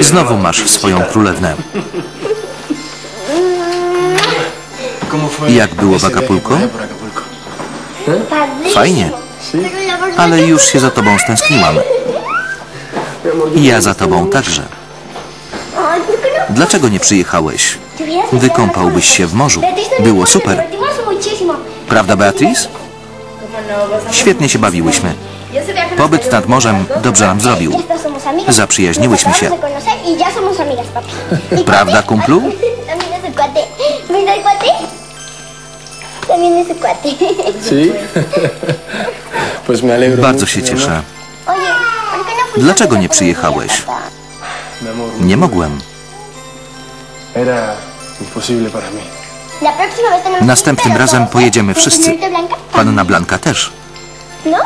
Znowu masz swoją królewnę. Jak było w Acapulco? Fajnie, ale już się za tobą stęskniłam. Ja za tobą także. Dlaczego nie przyjechałeś? Wykąpałbyś się w morzu. Było super. Prawda, Beatrice? Świetnie się bawiłyśmy. Pobyt nad morzem dobrze nam zrobił. Zaprzyjaźniłyśmy się. Prawda, kumplu? Bardzo się cieszę. Oye, ¿por qué no fuiste Dlaczego nie przyjechałeś? Nie mogłem. Następnym razem pojedziemy ¿La wszyscy. Panna Blanka też. ¿No?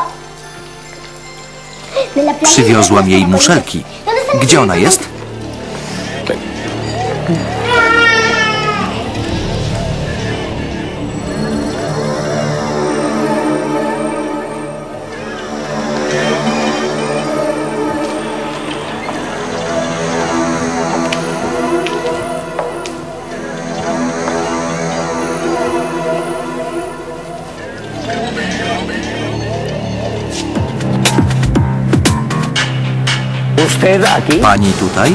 Przywiozłam jej muszelki. ¿Dónde está la Gdzie ona jest? ¿Usted aquí? Pani tutaj?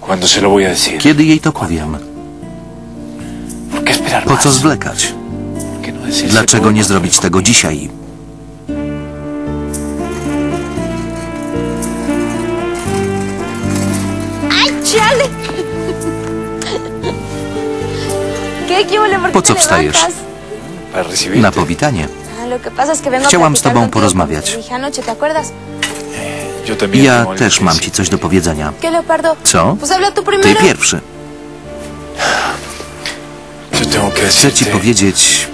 ¿Cuándo se lo voy a decir? Kiedy jej to powiem? ¿Por qué esperar Po más? co zwlekać? ¿Por qué no Dlaczego nie cuando zrobić tego dzisiaj? Po co wstajesz? Na powitanie. Ah, Chciałam z tobą porozmawiać. también Ja algo też mam ci coś do powiedzenia. Co? Ty pierwszy. Chcę ci powiedzieć...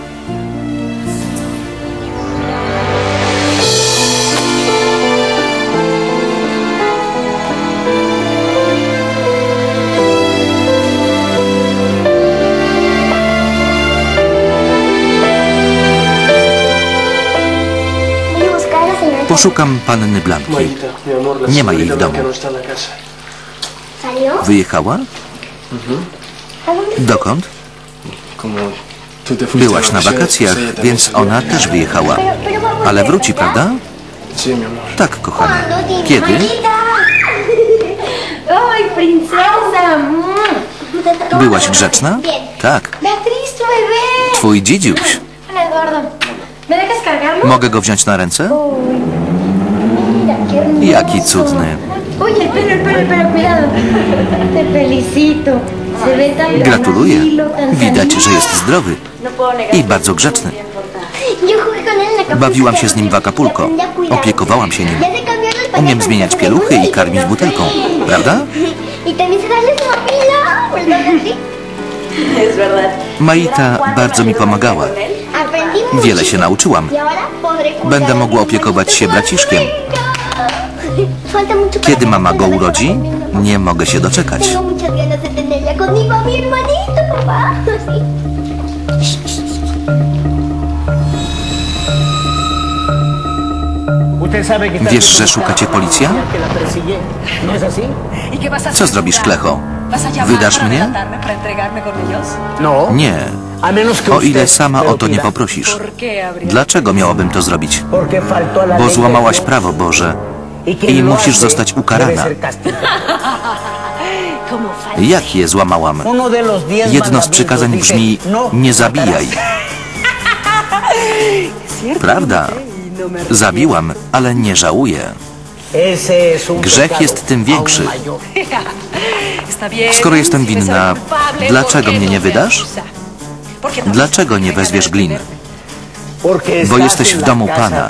Poszukam panny Blanki. Amor, la Nie ma jej w domu. No. Wyjechała? ¿A dónde fue? Dokąd? Byłaś na wakacjach, więc ona też wyjechała. Ale wróci, prawda? Amor. Tak, kochanie. ¿Cuándo, dime, Kiedy? Maguita? ¡Ay, princesa! Mm. Byłaś grzeczna? Tak. Twój dzidziuś. Hola, Eduardo. ¿Me dejas cargarlo? Mogę go wziąć na ręce? Ve tan Gratuluję. Widać, że jest zdrowy i bardzo grzeczny. En Acapulco. Bawiłam się z nim w Acapulco. Opiekowałam się nim. Umiem zmieniać pieluchy i y karmić butelką. Prawda? Y. Maita bardzo mi pomagała. Wiele się nauczyłam. Y Będę mogła opiekować się braciszkiem. Kiedy mama go urodzi, nie mogę się doczekać. Tengo muchas ganas de tenerla conmigo, a mi hermanito, papá. Sí. ¿Usted sabe que está Wiesz, że szukacie policja? Co zrobisz, Klecho? ¿Vas a llamar Wydasz mnie? No. Nie. O ile sama o to nie poprosisz. Dlaczego miałabym to zrobić? Bo złamałaś prawo Boże i musisz zostać ukarana. Jak je złamałam? Jedno z przykazań brzmi no nie zabijaj. Prawda? Zabiłam, ale nie żałuję. Grzech jest tym większy. Skoro jestem winna, dlaczego ¿por qué mnie no nie wydasz? no Dlaczego nie wezwiesz glin? Bo jesteś w domu Pana.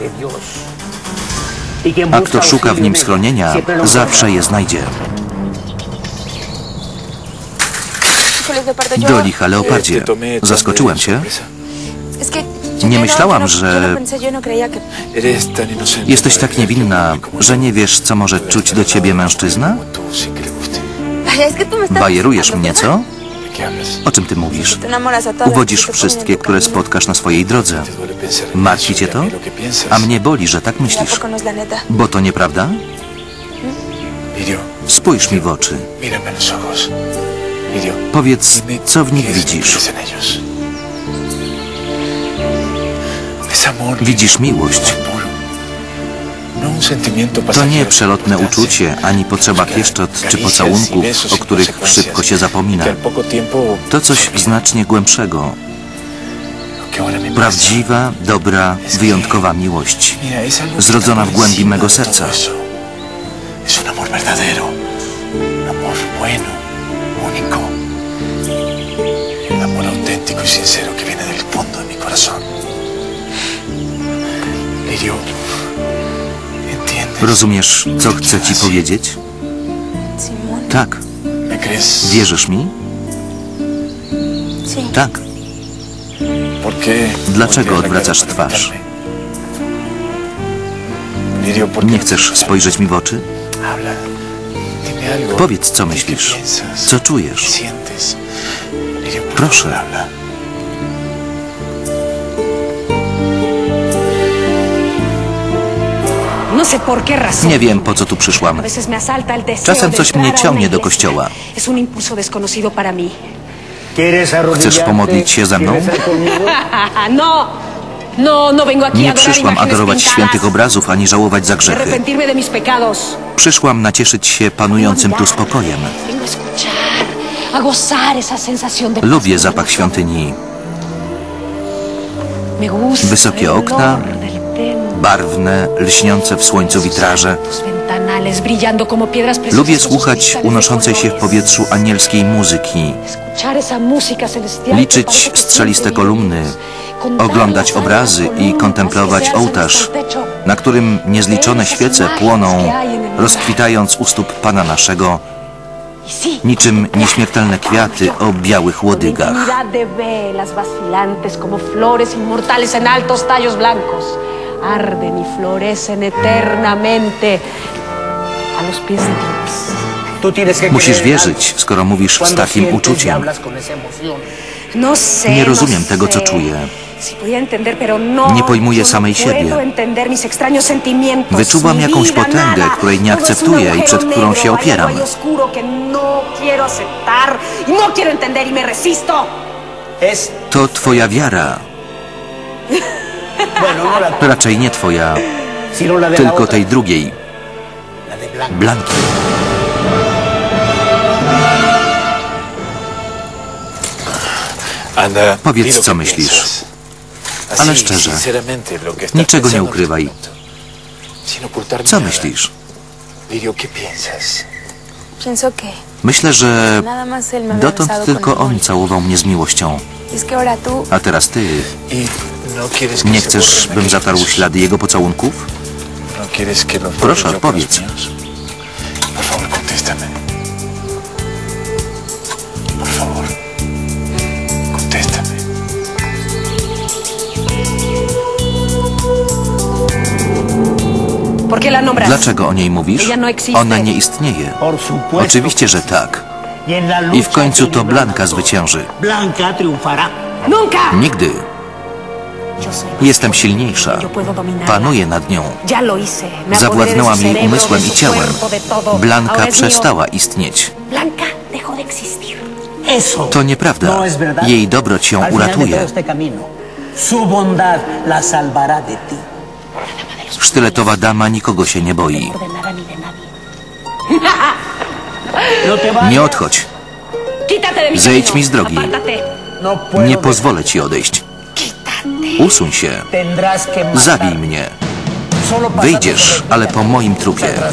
A kto szuka w nim schronienia, zawsze je znajdzie. Do licha, leopardzie. Zaskoczyłem cię. yo Nie myślałam, no- że-. Jesteś tak niewinna, że nie wiesz, co może czuć do ciebie mężczyzna? Bajerujesz mnie, co? O czym ty mówisz? Uwodzisz wszystkie, które spotkasz na swojej drodze. Martwi cię to? A mnie boli, że tak ¿Y a myślisz. Bo to nieprawda? Spójrz mi w oczy. Powiedz, co w nich widzisz. Widzisz miłość. To nie przelotne uczucie, ani potrzeba pieszczot czy y pocałunków, o sin których szybko się zapomina. To coś znacznie głębszego. Prawdziwa, dobra, wyjątkowa miłość. Zrodzona w głębi mego serca. eso. Es un amor verdadero. Un amor bueno, único. El amor auténtico y sincero que viene del fondo de mi corazón. Lirio. Rozumiesz, co chcę ci powiedzieć? Tak. Wierzysz mi? Tak. Dlaczego odwracasz twarz? Nie chcesz spojrzeć mi w oczy? Powiedz, co myślisz. Co czujesz? Proszę. Nie wiem, po co tu przyszłam. Czasem coś mnie ciągnie do kościoła. Es un impulso desconocido para mí. ¿Quieres arrodillarte Chcesz pomodlić się ze mną? no, no, no Nie przyszłam adorować świętych obrazów, ani żałować za grzechy. Przyszłam nacieszyć się panującym tu spokojem. Lubię zapach świątyni. Wysokie okna, Barwne, lśniące w słońcu witraże. Lubię słuchać unoszącej się w powietrzu anielskiej muzyki, liczyć strzeliste kolumny, oglądać obrazy i kontemplować ołtarz, na którym niezliczone świece płoną, rozkwitając u stóp Pana naszego, niczym nieśmiertelne kwiaty o białych łodygach. Arden y florecen eternamente a los pies de Dios. Tú tienes que Musisz wierzyć, skoro mówisz z takim y uczuciem. No sé, Nie no rozumiem tego, co czuję. No, Nie pojmuję samej siebie. Wyczuwam jakąś potęgę, której nie akceptuję i przed którą się opieram. y y To twoja wiara, raczej nie twoja, la tylko tej drugiej. Blanki. Powiedz, co myślisz. Ale szczerze. Niczego nie ukrywaj. Co myślisz? Myślę, że dotąd tylko on całował mnie z miłością. Y A teraz ty, ¿Y no quieres que nie chcesz, bym zatarł ślady jego pocałunków? ¿No Proszę, odpowiedz. Dlaczego o niej mówisz? No. Ona nie istnieje. Oczywiście, że tak. Y I w końcu to Blanka zwycięży. Nigdy. Jestem silniejsza. Panuję nad nią. Zawładnęłam jej umysłem i ciałem. Blanka przestała istnieć. To nieprawda. no. Jej dobroć ją uratuje. Sztyletowa dama nikogo się nie boi. No. Nie odchodź. Zejdź mi z drogi. Apártate. No puedo Nie pozwolę ci odejść. Usuń się. Zabij mnie. Wyjdziesz, ale po moim trupie. Favor.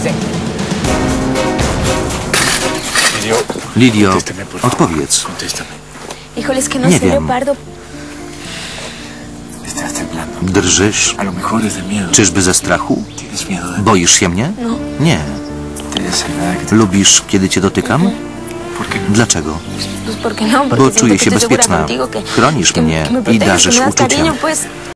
odpowiedz. No Nie wiem. Drżysz? Czyżby ze strachu? ¿Tienes miedo de Boisz się mnie? Nie. ¿Te desagrada que te... Lubisz, kiedy cię dotykam? Dlaczego? Bo czuję się bezpieczna. Chronisz mnie i darzysz uczuciem.